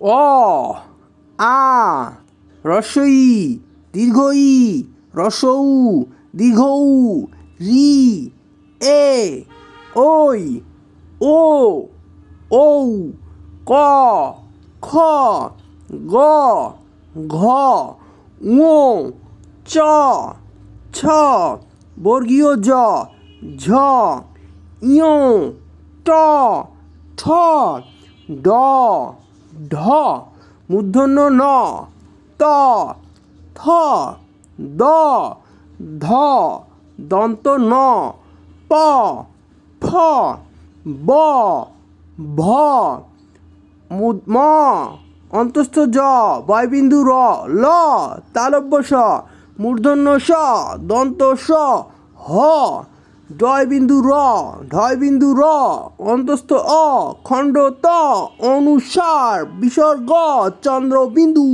অ, আ রস্বই দীর্ঘ ই রসৌ, দীর্ঘ, রি, এ ওই ও, ঔ, ক, খ, গ, ঘ, ঙ, চ, ছ, বর্গীয় জ, ঝ, ইয়, ট ঠ ড ঢ, মূর্ধন্য ন, ত, থ, দ, ধ, দন্ত ন, প, ফ, ব, ভ, ম অন্তস্থ জ, বয়বিন্দু র, ল, তালব্য স, মূর্ধন্য স, দন্ত স, হ। ডয়বিন্দু র ঢয়বিন্দু র অন্তস্থ অ খণ্ড ত অনুসার বিসর্গ চন্দ্রবিন্দু।